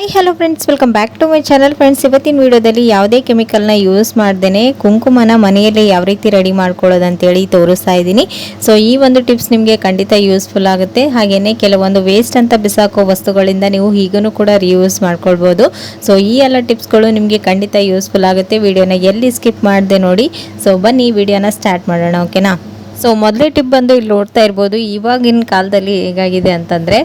Hi hello friends welcome back to my channel friends ಇವತ್ತಿನ ವಿಡಿಯೋದಲ್ಲಿ ಯಾವುದೇ ಕೆಮಿಕಲ್ನ ಯೂಸ್ ಮಾಡ್ದೇನೆ ಕುಂಕುಮನ ಮನೆಯಲ್ಲೇ ಯಾವ ರೀತಿ ರೆಡಿ ಮಾಡ್ಕೊಳ್ಳೋದು ಅಂತೇಳಿ ತೋರಿಸ್ತಾ ಇದ್ದೀನಿ. ಸೊ ಈ ಒಂದು ಟಿಪ್ಸ್ ನಿಮಗೆ ಖಂಡಿತ ಯೂಸ್ಫುಲ್ ಆಗುತ್ತೆ. ಹಾಗೆಯೇ ಕೆಲವೊಂದು ವೇಸ್ಟ್ ಅಂತ ಬಿಸಾಕೋ ವಸ್ತುಗಳಿಂದ ನೀವು ಈಗೂ ಕೂಡ ರಿಯೂಸ್ ಮಾಡ್ಕೊಳ್ಬೋದು. ಸೊ ಈ ಎಲ್ಲ ಟಿಪ್ಸ್ಗಳು ನಿಮಗೆ ಖಂಡಿತ ಯೂಸ್ಫುಲ್ ಆಗುತ್ತೆ. ವಿಡಿಯೋನ ಎಲ್ಲಿ ಸ್ಕಿಪ್ ಮಾಡಿದೆ ನೋಡಿ. ಸೊ ಬನ್ನಿ, ವಿಡಿಯೋನ ಸ್ಟಾರ್ಟ್ ಮಾಡೋಣ ಓಕೆನಾ ಸೊ ಮೊದಲೇ ಟಿಪ್ ಬಂದು ಇಲ್ಲಿ ನೋಡ್ತಾ ಇರ್ಬೋದು. ಇವಾಗಿನ ಕಾಲದಲ್ಲಿ ಹೇಗಾಗಿದೆ ಅಂತಂದರೆ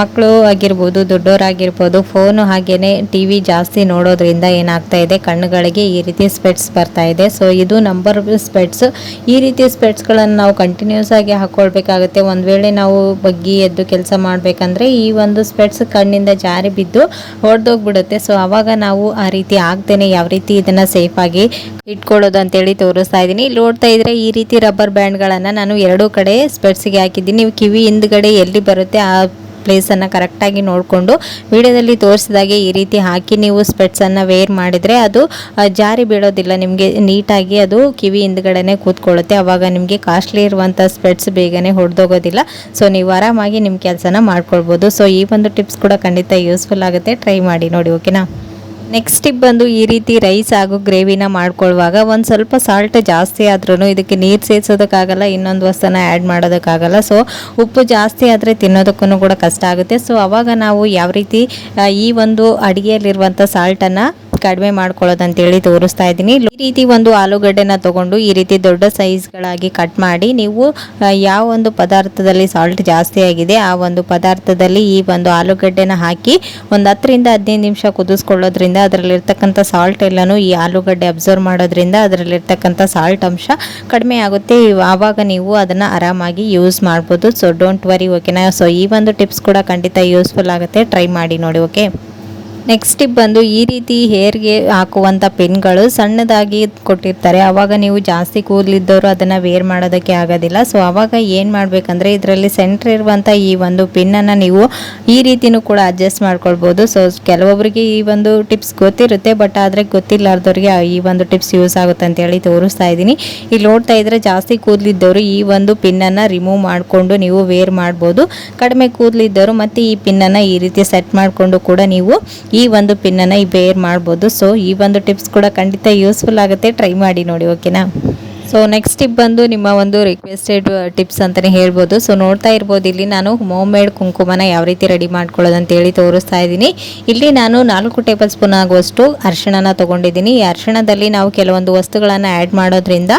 ಮಕ್ಕಳು ಆಗಿರ್ಬೋದು ದೊಡ್ಡವರಾಗಿರ್ಬೋದು ಫೋನು ಹಾಗೇ ಟಿ ವಿ ಜಾಸ್ತಿ ನೋಡೋದ್ರಿಂದ ಏನಾಗ್ತಾ ಇದೆ? ಕಣ್ಣುಗಳಿಗೆ ಈ ರೀತಿ ಸ್ಪೆಟ್ಸ್ ಬರ್ತಾ ಇದೆ. ಸೊ ಇದು ನಂಬರ್ ಸ್ಪೆಟ್ಸ್ ಈ ರೀತಿ ಸ್ಪೆಟ್ಸ್ಗಳನ್ನು ನಾವು ಕಂಟಿನ್ಯೂಸ್ ಆಗಿ ಹಾಕ್ಕೊಳ್ಬೇಕಾಗುತ್ತೆ ಒಂದು ವೇಳೆ ನಾವು ಬಗ್ಗಿ ಎದ್ದು ಕೆಲಸ ಮಾಡಬೇಕಂದ್ರೆ, ಈ ಒಂದು ಸ್ಪೆಟ್ಸ್ ಕಣ್ಣಿಂದ ಜಾರಿ ಬಿದ್ದು ಹೊಡೆದೋಗ್ಬಿಡುತ್ತೆ. ಸೊ ಆವಾಗ ನಾವು ಆ ರೀತಿ ಆಗ್ದೇನೆ ಯಾವ ರೀತಿ ಇದನ್ನು ಸೇಫಾಗಿ ಇಟ್ಕೊಳ್ಳೋದು ಅಂತೇಳಿ ತೋರಿಸ್ತಾ ಇದ್ದೀನಿ. ಇಲ್ಲಿ ನೋಡ್ತಾ ಇದ್ರೆ ಈ ರೀತಿ ರಬ್ಬರ್ ಬ್ಯಾಂಡ್ಗಳನ್ನು ನಾನು ಎರಡೂ ಕಡೆ ಸ್ಪೆಟ್ಸ್ಗೆ ಹಾಕಿದ್ದೀನಿ. ನೀವು ಕಿವಿ ಹಿಂದ್ಗಡೆ ಎಲ್ಲಿ ಬರುತ್ತೆ ಆ ಪ್ಲೇಸನ್ನು ಕರೆಕ್ಟಾಗಿ ನೋಡಿಕೊಂಡು ವಿಡಿಯೋದಲ್ಲಿ ತೋರಿಸಿದಾಗೆ ಈ ರೀತಿ ಹಾಕಿ ನೀವು ಸ್ಪೆಟ್ಸನ್ನು ವೇರ್ ಮಾಡಿದರೆ ಅದು ಜಾರಿ ಬೀಳೋದಿಲ್ಲ. ನಿಮಗೆ ನೀಟಾಗಿ ಅದು ಕಿವಿ ಹಿಂದ್ಗಡೆ ಕೂತ್ಕೊಳ್ಳುತ್ತೆ. ಆವಾಗ ನಿಮಗೆ ಕಾಸ್ಟ್ಲಿ ಇರುವಂಥ ಸ್ಪೆಟ್ಸ್ ಬೇಗನೆ ಹೊಡೆದೋಗೋದಿಲ್ಲ. ಸೊ ನೀವು ಆರಾಮಾಗಿ ನಿಮ್ಮ ಕೆಲಸನ ಮಾಡ್ಕೊಳ್ಬೋದು. ಸೊ ಈ ಒಂದು ಟಿಪ್ಸ್ ಕೂಡ ಖಂಡಿತ ಯೂಸ್ಫುಲ್ ಆಗುತ್ತೆ. ಟ್ರೈ ಮಾಡಿ ನೋಡಿ ಓಕೆನಾ ನೆಕ್ಸ್ಟ್ ಟಿಪ್ ಬಂದು ಈ ರೀತಿ ರೈಸ್ ಹಾಗೂ ಗ್ರೇವಿನ ಮಾಡ್ಕೊಳ್ಳುವಾಗ ಒಂದು ಸ್ವಲ್ಪ ಸಾಲ್ಟ್ ಜಾಸ್ತಿ ಆದ್ರೂ ಇದಕ್ಕೆ ನೀರು ಸೇರಿಸೋದಕ್ಕಾಗಲ್ಲ, ಇನ್ನೊಂದು ವಸ್ತುನ ಆ್ಯಡ್ ಮಾಡೋದಕ್ಕಾಗಲ್ಲ. ಸೊ ಉಪ್ಪು ಜಾಸ್ತಿ ಆದರೆ ತಿನ್ನೋದಕ್ಕೂ ಕೂಡ ಕಷ್ಟ ಆಗುತ್ತೆ. ಸೊ ಅವಾಗ ನಾವು ಯಾವ ರೀತಿ ಈ ಒಂದು ಅಡುಗೆಯಲ್ಲಿರುವಂಥ ಸಾಲ್ಟನ್ನು ಕಡಿಮೆ ಮಾಡ್ಕೊಳ್ಳೋದು ಅಂತೇಳಿ ತೋರಿಸ್ತಾ ಇದ್ದೀನಿ. ಈ ರೀತಿ ಒಂದು ಆಲೂಗಡ್ಡೆನ ತಗೊಂಡು ಈ ರೀತಿ ದೊಡ್ಡ ಸೈಜ್ಗಳಾಗಿ ಕಟ್ ಮಾಡಿ ನೀವು ಯಾವ ಒಂದು ಪದಾರ್ಥದಲ್ಲಿ ಸಾಲ್ಟ್ ಜಾಸ್ತಿ ಆಗಿದೆ, ಆ ಒಂದು ಪದಾರ್ಥದಲ್ಲಿ ಈ ಒಂದು ಆಲೂಗಡ್ಡೆನ ಹಾಕಿ ಒಂದು ಹತ್ತರಿಂದ ಹದಿನೈದು ನಿಮಿಷ ಕುದಿಸ್ಕೊಳ್ಳೋದ್ರಿಂದ ಅದರಲ್ಲಿರ್ತಕ್ಕಂಥ ಸಾಲ್ಟ್ ಎಲ್ಲನೂ ಈ ಆಲೂಗಡ್ಡೆ ಅಬ್ಸರ್ವ್ ಮಾಡೋದ್ರಿಂದ ಅದರಲ್ಲಿರ್ತಕ್ಕಂಥ ಸಾಲ್ಟ್ ಅಂಶ ಕಡಿಮೆ ಆಗುತ್ತೆ. ಆವಾಗ ನೀವು ಅದನ್ನು ಆರಾಮಾಗಿ ಯೂಸ್ ಮಾಡ್ಬೋದು. ಸೊ ಡೋಂಟ್ ವರಿ ಓಕೆನಾ ಸೊ ಈ ಒಂದು ಟಿಪ್ಸ್ ಕೂಡ ಖಂಡಿತ ಯೂಸ್ಫುಲ್ ಆಗುತ್ತೆ. ಟ್ರೈ ಮಾಡಿ ನೋಡಿ ಓಕೆ ನೆಕ್ಸ್ಟ್ ಟಿಪ್ ಬಂದು ಈ ರೀತಿ ಹೇರ್ಗೆ ಹಾಕುವಂಥ ಪಿನ್ಗಳು ಸಣ್ಣದಾಗಿ ಕೊಟ್ಟಿರ್ತಾರೆ. ಆವಾಗ ನೀವು ಜಾಸ್ತಿ ಕೂದಲಿದ್ದವರು ಅದನ್ನು ವೇರ್ ಮಾಡೋದಕ್ಕೆ ಆಗೋದಿಲ್ಲ. ಸೊ ಆವಾಗ ಏನು ಮಾಡಬೇಕಂದ್ರೆ ಇದರಲ್ಲಿ ಸೆಂಟ್ರ್ ಇರುವಂಥ ಈ ಒಂದು ಪಿನ್ನನ್ನು ನೀವು ಈ ರೀತಿಯೂ ಕೂಡ ಅಡ್ಜಸ್ಟ್ ಮಾಡ್ಕೊಳ್ಬೋದು. ಸೊ ಕೆಲವೊಬ್ಬರಿಗೆ ಈ ಒಂದು ಟಿಪ್ಸ್ ಗೊತ್ತಿರುತ್ತೆ ಬಟ್ ಆದರೆ ಗೊತ್ತಿಲ್ಲಾರ್ದವ್ರಿಗೆ ಈ ಒಂದು ಟಿಪ್ಸ್ ಯೂಸ್ ಆಗುತ್ತೆ ಅಂತೇಳಿ ತೋರಿಸ್ತಾ ಇದ್ದೀನಿ. ಇಲ್ಲಿ ನೋಡ್ತಾ ಇದ್ರೆ ಜಾಸ್ತಿ ಕೂದಲಿದ್ದವರು ಈ ಒಂದು ಪಿನ್ನನ್ನು ರಿಮೂವ್ ಮಾಡಿಕೊಂಡು ನೀವು ವೇರ್ ಮಾಡ್ಬೋದು. ಕಡಿಮೆ ಕೂದಲಿದ್ದವರು ಮತ್ತು ಈ ಪಿನ್ನನ್ನು ಈ ರೀತಿ ಸೆಟ್ ಮಾಡಿಕೊಂಡು ಕೂಡ ನೀವು ಈ ಒಂದು ಪಿನ್ನನ್ನು ಈ ಬೇರ್ ಮಾಡ್ಬೋದು. ಸೊ ಈ ಒಂದು ಟಿಪ್ಸ್ ಕೂಡ ಖಂಡಿತ ಯೂಸ್ಫುಲ್ ಆಗುತ್ತೆ. ಟ್ರೈ ಮಾಡಿ ನೋಡಿ ಓಕೆನಾ ಸೊ ನೆಕ್ಸ್ಟ್ ಟಿಪ್ ಬಂದು ನಿಮ್ಮ ಒಂದು ರಿಕ್ವೆಸ್ಟೆಡ್ ಟಿಪ್ಸ್ ಅಂತಲೇ ಹೇಳ್ಬೋದು. ಸೊ ನೋಡ್ತಾ ಇರ್ಬೋದು, ಇಲ್ಲಿ ನಾನು ಹೋಮ್ ಮೇಡ್ ಕುಂಕುಮನ ಯಾವ ರೀತಿ ರೆಡಿ ಮಾಡ್ಕೊಳ್ಳೋದು ಅಂತೇಳಿ ತೋರಿಸ್ತಾ ಇದ್ದೀನಿ. ಇಲ್ಲಿ ನಾನು ನಾಲ್ಕು ಟೇಬಲ್ ಸ್ಪೂನ್ ಆಗುವಷ್ಟು ಅರ್ಶಿಣನ ತೊಗೊಂಡಿದ್ದೀನಿ. ಈ ಅರ್ಶಿಣದಲ್ಲಿ ನಾವು ಕೆಲವೊಂದು ವಸ್ತುಗಳನ್ನು ಆ್ಯಡ್ ಮಾಡೋದ್ರಿಂದ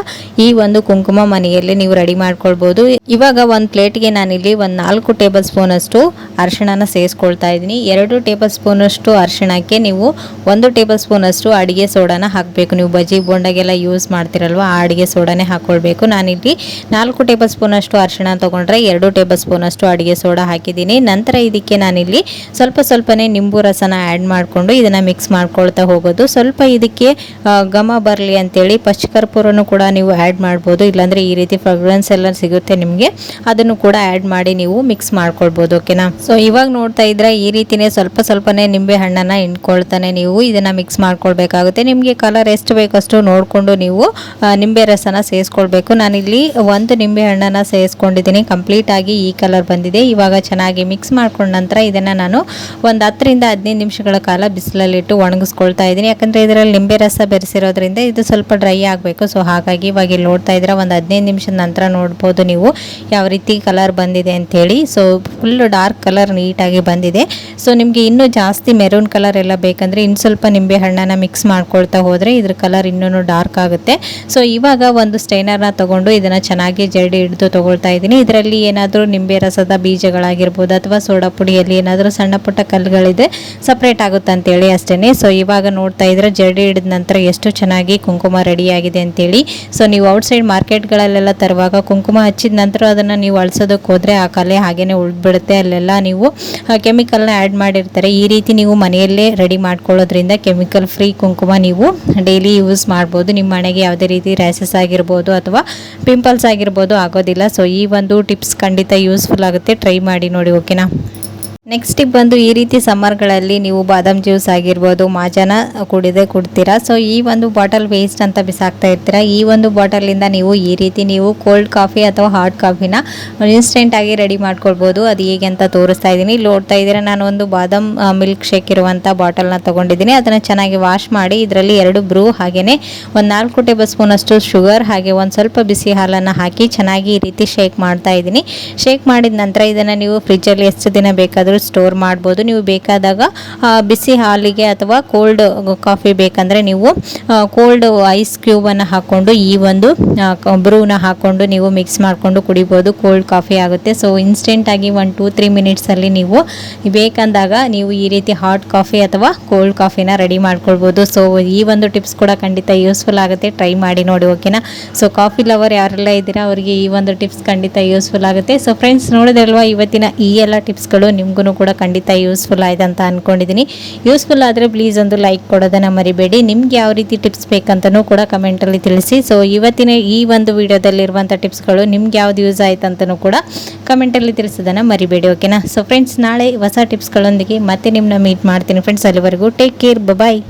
ಈ ಒಂದು ಕುಂಕುಮ ಮನೆಯಲ್ಲಿ ನೀವು ರೆಡಿ ಮಾಡ್ಕೊಳ್ಬೋದು. ಇವಾಗ ಒಂದು ಪ್ಲೇಟ್ಗೆ ನಾನಿಲ್ಲಿ ಒಂದು ನಾಲ್ಕು ಟೇಬಲ್ ಸ್ಪೂನ್ ಅಷ್ಟು ಅರ್ಶಿಣನ ಸೇರಿಸ್ಕೊಳ್ತಾ ಇದ್ದೀನಿ. ಎರಡು ಟೇಬಲ್ ಸ್ಪೂನ್ ಅಷ್ಟು ಅರಿಶಿಣಕ್ಕೆ ನೀವು ಒಂದು ಟೇಬಲ್ ಸ್ಪೂನ್ ಅಷ್ಟು ಅಡುಗೆ ಸೋಡಾನ ಹಾಕಬೇಕು. ನೀವು ಬಜ್ಜಿ, ಬೋಂಡಾಗೆಲ್ಲ ಯೂಸ್ ಮಾಡ್ತಿರಲ್ವ, ಆ ಅಡಿಗೆ ಸೋಡಾನೇ ಹಾಕ್ಕೊಳ್ಬೇಕು ನಾನಿಲ್ಲಿ ನಾಲ್ಕು ಟೇಬಲ್ ಸ್ಪೂನ್ ಅಷ್ಟು ಅರಿಶಿಣ ತೊಗೊಂಡ್ರೆ ಎರಡು ಟೇಬಲ್ ಸ್ಪೂನ್ ಅಷ್ಟು ಅಡಿಗೆ ಸೋಡಾ ಹಾಕಿದ್ದೀನಿ. ನಂತರ ಇದಕ್ಕೆ ನಾನಿಲ್ಲಿ ಸ್ವಲ್ಪ ಸ್ವಲ್ಪನೇ ನಿಂಬು ರಸನ ಆ್ಯಡ್ ಮಾಡಿಕೊಂಡು ಇದನ್ನು ಮಿಕ್ಸ್ ಮಾಡ್ಕೊಳ್ತಾ ಹೋಗೋದು. ಸ್ವಲ್ಪ ಇದಕ್ಕೆ ಘಮ ಬರಲಿ ಅಂತೇಳಿ ಪಚ್ಕರ್ಪೂರನು ಕೂಡ ನೀವು ಆ್ಯಡ್ ಮಾಡ್ಬೋದು. ಇಲ್ಲಾಂದರೆ ಈ ರೀತಿ ಫ್ರಗ್ರೆನ್ಸ್ ಎಲ್ಲ ಸಿಗುತ್ತೆ ನಿಮಗೆ. ಅದನ್ನು ಕೂಡ ಆ್ಯಡ್ ಮಾಡಿ ನೀವು ಮಿಕ್ಸ್ ಮಾಡ್ಕೊಳ್ಬೋದು, ಓಕೆನಾ? ಸೊ, ಇವಾಗ ನೋಡ್ತಾ ಇದ್ರೆ ಈ ರೀತಿನೇ ಸ್ವಲ್ಪ ಸ್ವಲ್ಪನೇ ನಿಂಬೆ ಹಣ್ಣನ್ನು ಇಂಡ್ಕೊಳ್ತಾನೆ ನೀವು. ಇದನ್ನು ಮಿಕ್ಸ್ ಮಾಡ್ಕೊಳ್ಬೇಕಾಗುತ್ತೆ. ನಿಮಗೆ ಕಲರ್ ಎಷ್ಟು ಬೇಕಷ್ಟು ನೋಡಿಕೊಂಡು ನೀವು ನಿಂಬೆ ರಸನ ಸೇರಿಸ್ಕೊಳ್ಬೇಕು. ನಾನಿಲ್ಲಿ ಒಂದು ನಿಂಬೆ ಹಣ್ಣನ್ನು ಸೇರಿಸ್ಕೊಂಡಿದ್ದೀನಿ. ಕಂಪ್ಲೀಟಾಗಿ ಈ ಕಲರ್ ಬಂದಿದೆ. ಇವಾಗ ಚೆನ್ನಾಗಿ ಮಿಕ್ಸ್ ಮಾಡ್ಕೊಂಡ ನಂತರ ಇದನ್ನು ನಾನು ಒಂದು ಹತ್ತರಿಂದ ಹದಿನೈದು ನಿಮಿಷಗಳ ಕಾಲ ಬಿಸಿಲಲ್ಲಿಟ್ಟು ಒಣಗಿಸ್ಕೊಳ್ತಾ ಇದ್ದೀನಿ. ಯಾಕಂದರೆ ಇದರಲ್ಲಿ ನಿಂಬೆ ರಸ ಬೆರೆಸಿರೋದ್ರಿಂದ ಇದು ಸ್ವಲ್ಪ ಡ್ರೈ ಆಗಬೇಕು. ಸೊ ಹಾಗಾಗಿ ಇವಾಗ ಇಲ್ಲಿ ನೋಡ್ತಾ ಇದ್ರೆ ಒಂದು ಹದಿನೈದು ನಿಮಿಷದ ನಂತರ ನೋಡ್ಬೋದು ನೀವು ಯಾವ ರೀತಿ ಕಲರ್ ಬಂದಿದೆ ಅಂಥೇಳಿ ಸೊ ಫುಲ್ ಡಾರ್ಕ್ ಕಲರ್ ನೀಟಾಗಿ ಬಂದಿದೆ. ಸೊ ನಿಮಗೆ ಇನ್ನೂ ಜಾಸ್ತಿ ಮೆರೂನ್ ಕಲರ್ ಎಲ್ಲ ಬೇಕಂದರೆ ಇನ್ನು ಸ್ವಲ್ಪ ನಿಂಬೆ ಹಣ್ಣನ್ನು ಮಿಕ್ಸ್ ಮಾಡ್ಕೊಳ್ತಾ ಹೋದರೆ ಇದ್ರ ಕಲರ್ ಇನ್ನೂ ಡಾರ್ಕ್ ಆಗುತ್ತೆ. ಸೊ ಇವಾಗ ಒಂದು ಸ್ಟೈನರ್ನ ತಗೊಂಡು ಇದನ್ನು ಚೆನ್ನಾಗಿ ಜರಡಿ ಹಿಡಿದು ತೊಗೊಳ್ತಾ ಇದ್ದೀನಿ. ಇದರಲ್ಲಿ ಏನಾದರೂ ನಿಂಬೆ ರಸದ ಬೀಜಗಳಾಗಿರ್ಬೋದು ಅಥವಾ ಸೋಡಾ ಪುಡಿಯಲ್ಲಿ ಏನಾದರೂ ಸಣ್ಣ ಪುಟ್ಟ ಕಲ್ಲುಗಳಿದೆ ಸಪ್ರೇಟ್ ಆಗುತ್ತೆ ಅಂತೇಳಿ ಅಷ್ಟೇ ಸೊ ಇವಾಗ ನೋಡ್ತಾ ಇದ್ರೆ ಜರಡಿ ಹಿಡಿದ ನಂತರ ಎಷ್ಟು ಚೆನ್ನಾಗಿ ಕುಂಕುಮ ರೆಡಿ ಆಗಿದೆ ಅಂತೇಳಿ. ಸೊ ನೀವು ಔಟ್ಸೈಡ್ ಮಾರ್ಕೆಟ್ಗಳಲ್ಲೆಲ್ಲ ತರುವಾಗ ಕುಂಕುಮ ಹಚ್ಚಿದ ನಂತರ ಅದನ್ನು ನೀವು ಅಳಿಸೋದಕ್ಕೆ ಹೋದರೆ ಆ ಕಲೆ ಹಾಗೆಯೇ ಉಳಿದ್ಬಿಡುತ್ತೆ ಅಲ್ಲೆಲ್ಲ ನೀವು ಕೆಮಿಕಲ್ನ ಆ್ಯಡ್ ಮಾಡಿರ್ತಾರೆ. ಈ ರೀತಿ ನೀವು ಮನೆಯಲ್ಲೇ ರೆಡಿ ಮಾಡ್ಕೊಳ್ಳೋದ್ರಿಂದ ಕೆಮಿಕಲ್ ಫ್ರೀ ಕುಂಕುಮ ನೀವು ಡೈಲಿ ಯೂಸ್ ಮಾಡ್ಬೋದು. ನಿಮ್ಮ ಮನೆಗೆ ಯಾವುದೇ ರೀತಿ ರ್ಯಾಸಸ್ ಆಗಿರ್ಬೋದು ಅಥವಾ ಪಿಂಪಲ್ಸ್ ಆಗಿರ್ಬೋದು ಆಗೋದಿಲ್ಲ. ಸೊ ಈ ಒಂದು ಟಿಪ್ಸ್ ಖಂಡಿತ ಯೂಸ್ಫುಲ್ ಆಗುತ್ತೆ. ಟ್ರೈ ಮಾಡಿ ನೋಡಿ ಓಕೆನಾ ನೆಕ್ಸ್ಟ್ ಬಂದು ಈ ರೀತಿ ಸಮ್ಮರ್ಗಳಲ್ಲಿ ನೀವು ಬಾದಾಮ್ ಜ್ಯೂಸ್ ಆಗಿರ್ಬೋದು, ಮಾಜಾನ ಕುಡಿದೇ ಕುಡ್ತೀರಾ? ಸೊ ಈ ಒಂದು ಬಾಟಲ್ ವೇಸ್ಟ್ ಅಂತ ಬಿಸಾಕ್ತಾ ಇರ್ತೀರಾ? ಈ ಒಂದು ಬಾಟಲಿಂದ ನೀವು ಈ ರೀತಿ ನೀವು ಕೋಲ್ಡ್ ಕಾಫಿ ಅಥವಾ ಹಾಟ್ ಕಾಫಿನ ಇನ್ಸ್ಟೆಂಟ್ ಆಗಿ ರೆಡಿ ಮಾಡ್ಕೊಳ್ಬೋದು. ಅದು ಹೇಗೆ ಅಂತ ತೋರಿಸ್ತಾ ಇದ್ದೀನಿ. ನೋಡ್ತಾ ಇದ್ದೀರಾ, ನಾನು ಒಂದು ಬಾದಾಮ್ ಮಿಲ್ಕ್ ಶೇಕ್ ಇರುವಂಥ ಬಾಟಲ್ನ ತೊಗೊಂಡಿದ್ದೀನಿ. ಅದನ್ನು ಚೆನ್ನಾಗಿ ವಾಶ್ ಮಾಡಿ, ಇದರಲ್ಲಿ ಎರಡು ಬ್ರೂ ಹಾಗೆಯೇ ಒಂದು ನಾಲ್ಕು ಟೇಬಲ್ ಸ್ಪೂನಷ್ಟು ಶುಗರ್ ಹಾಗೆ ಒಂದು ಸ್ವಲ್ಪ ಬಿಸಿ ಹಾಲನ್ನು ಹಾಕಿ ಚೆನ್ನಾಗಿ ಈ ರೀತಿ ಶೇಕ್ ಮಾಡ್ತಾ ಇದ್ದೀನಿ. ಶೇಕ್ ಮಾಡಿದ ನಂತರ ಇದನ್ನು ನೀವು ಫ್ರಿಜ್ಜಲ್ಲಿ ಎಷ್ಟು ದಿನ ಬೇಕಾದರೂ ಸ್ಟೋರ್ ಮಾಡ್ಬೋದು. ನೀವು ಬೇಕಾದಾಗ ಬಿಸಿ ಹಾಲಿಗೆ ಅಥವಾ ಕೋಲ್ಡ್ ಕಾಫಿ ಬೇಕಂದರೆ ನೀವು ಕೋಲ್ಡ್ ಐಸ್ ಕ್ಯೂಬನ್ನು ಹಾಕ್ಕೊಂಡು ಈ ಒಂದು ಬ್ರೂನ ಹಾಕ್ಕೊಂಡು ನೀವು ಮಿಕ್ಸ್ ಮಾಡಿಕೊಂಡು ಕುಡಿಬೋದು. ಕೋಲ್ಡ್ ಕಾಫಿ ಆಗುತ್ತೆ. ಸೊ ಇನ್ಸ್ಟೆಂಟಾಗಿ ಒನ್ ಟೂ ತ್ರೀ ಮಿನಿಟ್ಸಲ್ಲಿ ನೀವು ಬೇಕಂದಾಗ ನೀವು ಈ ರೀತಿ ಹಾಟ್ ಕಾಫಿ ಅಥವಾ ಕೋಲ್ಡ್ ಕಾಫಿನ ರೆಡಿ ಮಾಡ್ಕೊಳ್ಬೋದು. ಸೊ ಈ ಒಂದು ಟಿಪ್ಸ್ ಕೂಡ ಖಂಡಿತ ಯೂಸ್ಫುಲ್ ಆಗುತ್ತೆ. ಟ್ರೈ ಮಾಡಿ ನೋಡಿ ಓಕೆನಾ ಸೊ ಕಾಫಿ ಲವರ್ ಯಾರೆಲ್ಲ ಇದ್ದೀರಾ, ಅವರಿಗೆ ಈ ಒಂದು ಟಿಪ್ಸ್ ಖಂಡಿತ ಯೂಸ್ಫುಲ್ ಆಗುತ್ತೆ. ಸೊ ಫ್ರೆಂಡ್ಸ್ ನೋಡಿದ್ರಲ್ವಾ ಇವತ್ತಿನ ಈ ಎಲ್ಲ ಟಿಪ್ಸ್ಗಳು ನಿಮಗೂ ಕೂಡ ಖಂಡಿತ ಯೂಸ್ಫುಲ್ ಆಯ್ತು ಅಂತ ಅಂದ್ಕೊಂಡಿದ್ದೀನಿ ಯೂಸ್ಫುಲ್ ಆದರೆ ಪ್ಲೀಸ್ ಒಂದು ಲೈಕ್ ಕೊಡೋದನ್ನು ಮರಿಬೇಡಿ. ನಿಮ್ಗೆ ಯಾವ ರೀತಿ ಟಿಪ್ಸ್ ಬೇಕಂತನೂ ಕೂಡ ಕಮೆಂಟಲ್ಲಿ ತಿಳಿಸಿ. ಸೊ ಇವತ್ತಿನ ಈ ಒಂದು ವಿಡಿಯೋದಲ್ಲಿರುವಂಥ ಟಿಪ್ಸ್ಗಳು ನಿಮ್ಗೆ ಯಾವ್ದು ಯೂಸ್ ಆಯ್ತು ಅಂತಲೂ ಕೂಡ ಕಮೆಂಟಲ್ಲಿ ತಿಳಿಸೋದನ್ನು ಮರಿಬೇಡಿ ಓಕೆನಾ ಸೊ ಫ್ರೆಂಡ್ಸ್ ನಾಳೆ ಹೊಸ ಟಿಪ್ಸ್ಗಳೊಂದಿಗೆ ಮತ್ತೆ ನಿಮ್ಮನ್ನ ಮೀಟ್ ಮಾಡ್ತೀನಿ. ಫ್ರೆಂಡ್ಸ್ ಅಲ್ಲಿವರೆಗೂ ಟೇಕ್ ಕೇರ್ ಬಾಯ್